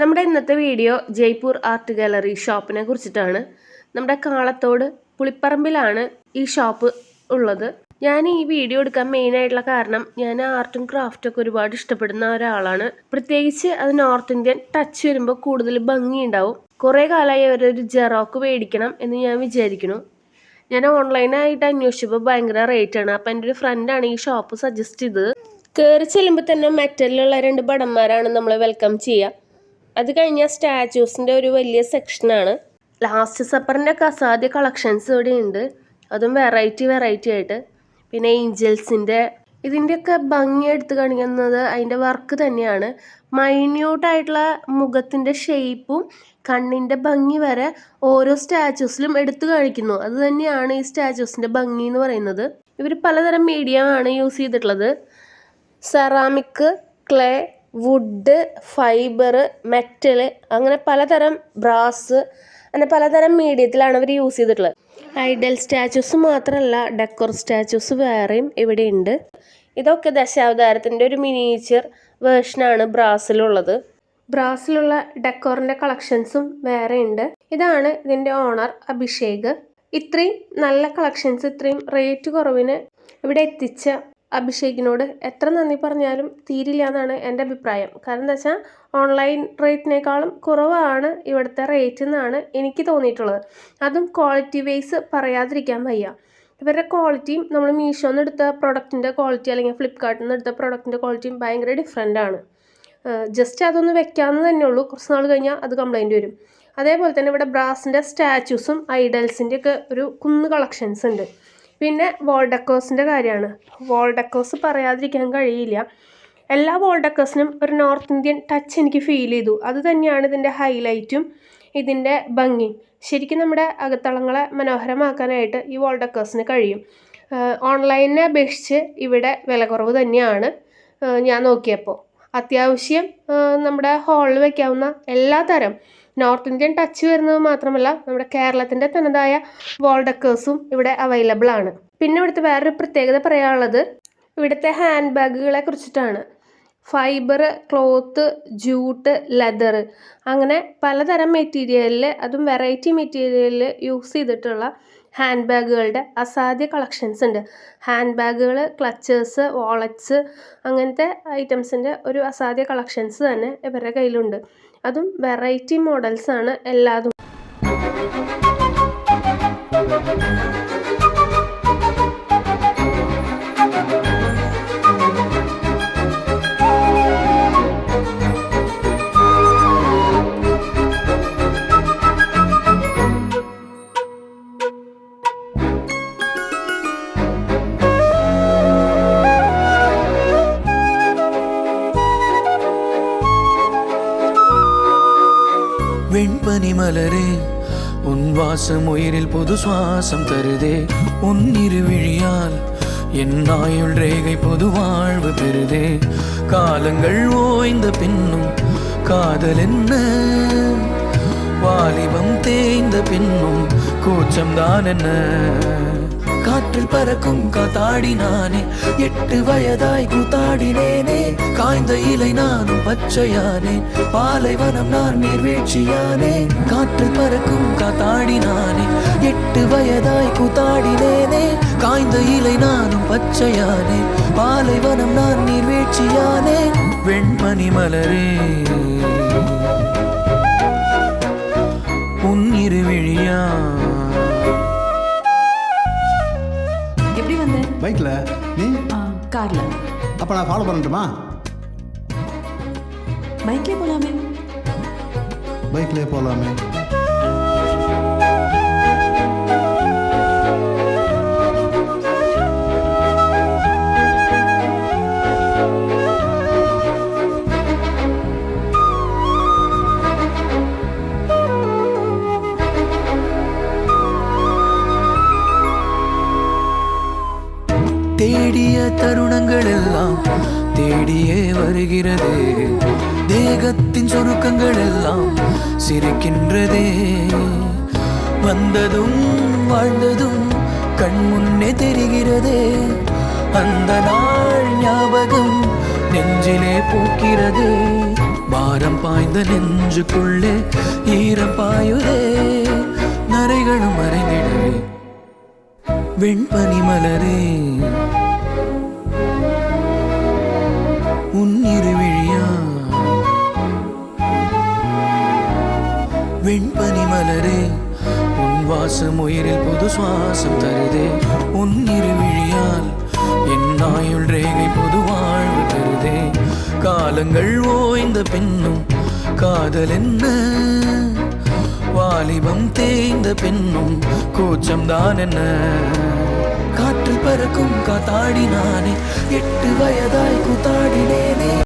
നമ്മുടെ ഇന്നത്തെ video Jaipur art gallery ഷോപ്പിനെ കുറിച്ചിട്ടാണ്. നമ്മുടെ കാളത്തോട് പുളിപ്പറമ്പിലാണ് ഈ ഷോപ്പ് ഉള്ളത്. ഞാൻ ഈ വീഡിയോ എടുക്കാൻ മെയിൻ ആയിട്ടുള്ള കാരണം ഞാൻ ആർട്ടും ക്രാഫ്റ്റും ഒക്കെ ഒരുപാട് ഇഷ്ടപ്പെടുന്ന ഒരാളാണ്. പ്രത്യേകിച്ച് അത് നോർത്ത് ഇന്ത്യൻ ടച്ച് വരുമ്പോൾ കൂടുതൽ ഭംഗിയുണ്ടാവും കുറേ കാലമായി അവരൊരു ജെറോക്ക് മേടിക്കണം എന്ന് ഞാൻ വിചാരിക്കുന്നു. ഞാൻ ഓൺലൈനായിട്ട് അന്വേഷിച്ചപ്പോൾ ഭയങ്കര റേറ്റ് ആണ്. അപ്പം എന്റെ ഒരു ഫ്രണ്ടാണ് ഈ ഷോപ്പ് സജസ്റ്റ് ചെയ്തത്. കയറി ചെല്ലുമ്പോൾ തന്നെ മെറ്റലിലുള്ള രണ്ട് ഭടന്മാരാണ് നമ്മളെ വെൽക്കം ചെയ്യുക. അത് കഴിഞ്ഞാൽ സ്റ്റാച്യൂസിന്റെ ഒരു വലിയ സെക്ഷനാണ് ലാസ്റ്റ് സപ്പറിന്റെ ഒക്കെ അസാധ്യ കളക്ഷൻസ് ഇവിടെ ഉണ്ട്. അതും വെറൈറ്റി വെറൈറ്റി ആയിട്ട്. പിന്നെ ഏഞ്ചൽസിന്റെ ഇതിന്റെയൊക്കെ ഭംഗി എടുത്ത് കാണിക്കുന്നത് അതിന്റെ വർക്ക് തന്നെയാണ്. മൈന്യൂട്ടായിട്ടുള്ള മുഖത്തിന്റെ ഷേപ്പും കണ്ണിന്റെ ഭംഗി വരെ ഓരോ സ്റ്റാച്യൂസിലും എടുത്തു കാണിക്കുന്നു. അത് തന്നെയാണ് ഈ സ്റ്റാച്യൂസിന്റെ ഭംഗി എന്ന് പറയുന്നത്. ഇവർ പലതരം മീഡിയമാണ് യൂസ് ചെയ്തിട്ടുള്ളത്. Ceramic clay wood fibre metal അങ്ങനെ പലതരം ബ്രാസ് അങ്ങനെ പലതരം മീഡിയത്തിലാണ് അവർ യൂസ് ചെയ്തിട്ടുള്ളത്. ഐഡൽ സ്റ്റാച്യൂസ് മാത്രമല്ല ഡെക്കോർ സ്റ്റാച്യൂസ് വേറെയും ഇവിടെ ഉണ്ട് ഇതൊക്കെ ദശാവതാരത്തിന്റെ ഒരു മിനിയേച്ചർ വേർഷനാണ് ബ്രാസിലുള്ളത് ബ്രാസിലുള്ള ഡെക്കോറിന്റെ കളക്ഷൻസും വേറെ ഉണ്ട് ഇതാണ് ഇതിന്റെ ഓണർ അഭിഷേക്. ഇത്രയും നല്ല കളക്ഷൻസ് ഇത്രയും റേറ്റ് കുറവിന് ഇവിടെ എത്തിച്ച അഭിഷേകിനോട് എത്ര നന്ദി പറഞ്ഞാലും തീരില്ല എന്നാണ് എന്റെ അഭിപ്രായം. കാരണം എന്താ വെച്ചാൽ ഓൺലൈൻ റേറ്റിനേക്കാളും കുറവാണ് ഇവിടുത്തെ റേറ്റ് എന്നാണ് എനിക്ക് തോന്നിയിട്ടുള്ളത്. അതും ക്വാളിറ്റി വൈസ് പറയാതിരിക്കാൻ വയ്യ. ഇവരുടെ ക്വാളിറ്റിയും നമ്മൾ മീഷോന്ന് എടുത്ത പ്രൊഡക്റ്റിന്റെ ക്വാളിറ്റി അല്ലെങ്കിൽ ഫ്ലിപ്കാർട്ടിൽ നിന്ന് എടുത്ത പ്രൊഡക്റ്റിന്റെ ക്വാളിറ്റിയും ഭയങ്കര ഡിഫറെന്റ് ആണ്. ജസ്റ്റ് അതൊന്ന് വെക്കാമെന്ന് തന്നെ ഉള്ളൂ. കുറച്ച് നാൾ കഴിഞ്ഞാൽ അത് കംപ്ലൈന്റ് വരും. അതേപോലെ തന്നെ ഇവിടെ ബ്രാസിന്റെ സ്റ്റാച്യൂസും ഐഡൽസിന്റെ ഒക്കെ ഒരു കുന്ന് കളക്ഷൻസ് ഉണ്ട്. പിന്നെ വോൾഡക്കോസിന്റെ കാര്യമാണ്. വോൾഡക്കോസ് പറയാതിരിക്കാൻ കഴിയില്ല. എല്ലാ വോൾഡക്കോസിനും ഒരു നോർത്ത് ഇന്ത്യൻ ടച്ച് എനിക്ക് ഫീൽ ചെയ്തു. അത് തന്നെയാണ് ഇതിന്റെ ഹൈലൈറ്റും ഇതിന്റെ ഭംഗി ശരിക്കും നമ്മുടെ അകത്തളങ്ങളെ മനോഹരമാക്കാനായിട്ട് ഈ വോൾഡക്കോസിന് കഴിയും. ഓൺലൈനിനെ അപേക്ഷിച്ച് ഇവിടെ വില കുറവ് തന്നെയാണ് ഞാൻ നോക്കിയപ്പോൾ അത്യാവശ്യം നമ്മുടെ ഹാളിൽ വയ്ക്കാവുന്ന എല്ലാ തരം നോർത്ത് ഇന്ത്യൻ ടച്ച് വരുന്നത് മാത്രമല്ല നമ്മുടെ കേരളത്തിന്റെ തനതായ വോൾഡക്കേഴ്സും ഇവിടെ അവൈലബിൾ ആണ്. പിന്നെ ഇവിടുത്തെ വേറൊരു പ്രത്യേകത പറയാനുള്ളത് ഇവിടുത്തെ ഹാൻഡ് ബാഗുകളെ കുറിച്ചിട്ടാണ്. ഫൈബർ ക്ലോത്ത് ജൂട്ട് ലെതർ അങ്ങനെ പലതരം മെറ്റീരിയലിൽ അതും വെറൈറ്റി മെറ്റീരിയലിൽ യൂസ് ചെയ്തിട്ടുള്ള ഹാൻഡ് ബാഗുകളുടെ അസാധ്യ കളക്ഷൻസ് ഉണ്ട്. ഹാൻഡ് ബാഗുകൾ ക്ലച്ചേഴ്സ് വാളറ്റ്സ് അങ്ങനത്തെ ഐറ്റംസിന്റെ ഒരു അസാധ്യ കളക്ഷൻസ് തന്നെ ഇവരുടെ കയ്യിലുണ്ട്. അതും വെറൈറ്റി മോഡൽസ് ആണ് வெண்பனி மலரே உன் வாசம் உயிரில் புது சுவாசம் தருதே. உன் இருவிழியால் என் ஆயுள் ரேகை பொது வாழ்வு பெறுதே. காலங்கள் ஓய்ந்த பின்னும் காதல் என்ன? வாலிபம் தேய்ந்த பின்னும் கூச்சம்தான் என்ன? காற்றில் பறக்கும் காத்தாடி நானே எட்டு வயதாய் கூத்தாடினேனே. காய்ந்த இலை நானும் பச்சையானே. பாலைவனம் நான் நீர்வீழ்ச்சியானே. காற்றில் பறக்கும் காத்தாடி நானே எட்டு வயதாய் கூத்தாடினேனே. காய்ந்த இலை நானும் பச்சையானே. பாலைவனம் நான் நீர்வீழ்ச்சியானே. வெண்மணி மலரே. பைக்கில் நீ? கார்ல. அப்போ நான் ஃபாலோ பண்ணட்டுமா? பைக்ல போலாமே. பைக்லேயே போகலாமே தேடிய தருணங்கள் எல்லாம் தேடியே வருகிறது. தேகத்தின் சுருக்கங்கள் எல்லாம் சிரிக்கின்றதே. வந்ததும் வாழ்ந்ததும் கண் முன்னே தெரிகிறதே. அந்த நாள் ஞாபகம் நெஞ்சிலே பூக்கிறது. பாரம் பாய்ந்த நெஞ்சுக்குள்ளே ஈரம் பாயுதே. நரைகளும் மறைந்திடவே வெண்பனி மலரே. உன் இருவிழியா. வெண்பனி மலரே. உன் வாசம் உயிரில் புது சுவாசம் தருதே. உன் இருவிழியால் என் ஆயுள் ரேகை புது வாழ்வு தருதே. காலங்கள் ஓய்ந்த பின்னும் காதல் என்ன? கோபம் தேய்ந்த பின்னும் கூச்சம்தான் என்ன? காற்று பறக்கும் காத்தாடினானே எட்டு வயதாய் கூத்தாடினேனே.